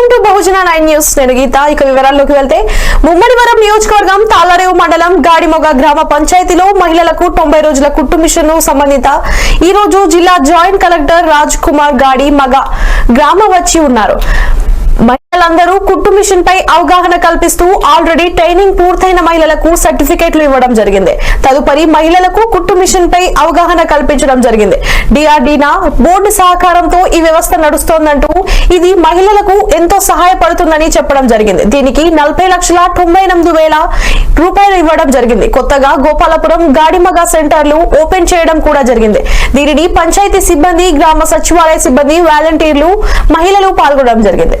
Welcome to Bahujana nine news నేను గీత. ఇక వివరాల్లోకి వెళ్తే ముమ్మడివరం నియోజకవర్గం తాళరేవు మండలం గాడిమొగ గ్రామ పంచాయతీలో మహిళలకు తొంభై రోజుల కుట్టు మిషన్ సంబంధిత ఈ రోజు జిల్లా జాయింట్ కలెక్టర్ రాజ్ కుమార్ గాడి మగ గ్రామం వచ్చి ఉన్నారు. మహిళలందరూ కుట్టు మిషన్ పై అవగాహన కల్పిస్తూ ఆల్రెడీ ట్రైనింగ్ పూర్తయిన మహిళలకు సర్టిఫికేట్లు ఇవ్వడం జరిగింది. తదుపరి మహిళలకు కుట్టు మిషన్ పై అవగాహన కల్పించడం జరిగింది. డిఆర్డీనా బోర్డు సహకారంతో ఈ వ్యవస్థ నడుస్తోందంటూ ఇది మహిళలకు ఎంతో సహాయపడుతుందని చెప్పడం జరిగింది. దీనికి నలభై లక్షల తొంభై ఎనిమిది వేల రూపాయలు ఇవ్వడం జరిగింది. కొత్తగా గోపాలపురం గాడిమగ సెంటర్లు ఓపెన్ చేయడం కూడా జరిగింది. దీనిని పంచాయతీ సిబ్బంది గ్రామ సచివాలయ సిబ్బంది వాలంటీర్లు మహిళలు పాల్గొనడం జరిగింది.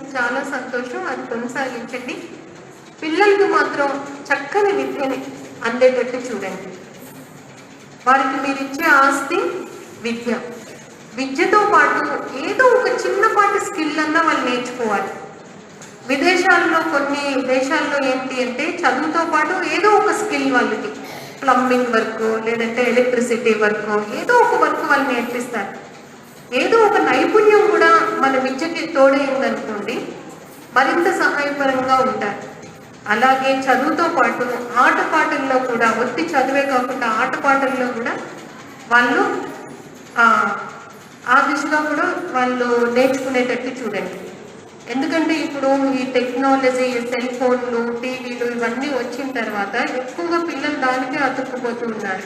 చాలా సంతోషం అది కొనసాగించండి. పిల్లలకు మాత్రం చక్కని విద్యని అందేటట్టు చూడండి. వారికి మీరు ఇచ్చే ఆస్తి విద్య. విద్యతో పాటు ఏదో ఒక చిన్నపాటి స్కిల్ అన్నా వాళ్ళు నేర్చుకోవాలి. విదేశాల్లో కొన్ని దేశాల్లో ఏంటి అంటే చదువుతో పాటు ఏదో ఒక స్కిల్ వాళ్ళకి. ప్లంబింగ్ వర్క్ లేదంటే ఎలక్ట్రిసిటీ వర్క్ ఏదో ఒక వర్క్ వాళ్ళు నేర్పిస్తారు. ఏదో ఒక నైపుణ్యం కూడా మన విద్యకి తోడైందనుకోండి మరింత సహాయపరంగా ఉంటారు. అలాగే చదువుతో పాటు ఆటపాటల్లో కూడా ఒత్తి చదువే కాకుండా ఆటపాటల్లో కూడా వాళ్ళు ఆ, ఆ దిశగా కూడా వాళ్ళు నేర్చుకునేటట్టు చూడండి. ఎందుకంటే ఇప్పుడు ఈ టెక్నాలజీ సెల్ ఫోన్లు టీవీలు ఇవన్నీ వచ్చిన తర్వాత ఎక్కువగా పిల్లలు దానికే అతుక్కుపోతూ ఉన్నారు.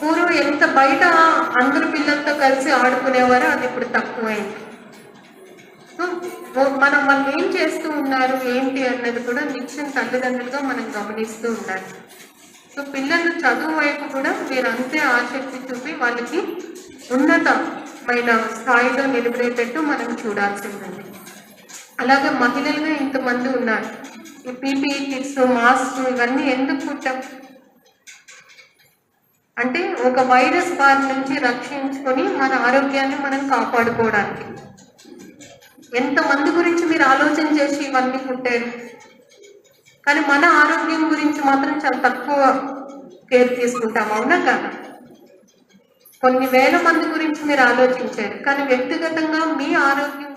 పూర్వం ఎంత బయట అందరు పిల్లలతో కలిసి ఆడుకునేవారో అది ఇప్పుడు తక్కువైంది సో మనం వాళ్ళు ఏం చేస్తూ ఉన్నారు ఏంటి అన్నది కూడా నిత్యం తల్లిదండ్రులుగా మనం గమనిస్తూ ఉండాలి. సో పిల్లలు చదువు వైపు కూడా మీరు అంతే ఆసక్తి చూపి వాళ్ళకి ఉన్నతమైన స్థాయిలో నిలబడేటట్టు మనం చూడాల్సి ఉంటుంది అలాగే మహిళలుగా ఇంతమంది ఉన్నారు. ఈ పీపీఈ కిట్స్ మాస్క్ ఇవన్నీ ఎందుకు పుట్టాం? అంటే ఒక వైరస్ బారి నుంచి రక్షించుకొని మన ఆరోగ్యాన్ని మనం కాపాడుకోవడానికి. ఎంతమంది గురించి మీరు ఆలోచన చేసి ఇవన్నీ కుట్టారు కానీ మన ఆరోగ్యం గురించి మాత్రం చాలా తక్కువ కేర్ తీసుకుంటాం అవునా కదా? కొన్ని వేల మంది గురించి మీరు ఆలోచించారు కానీ వ్యక్తిగతంగా మీ ఆరోగ్యం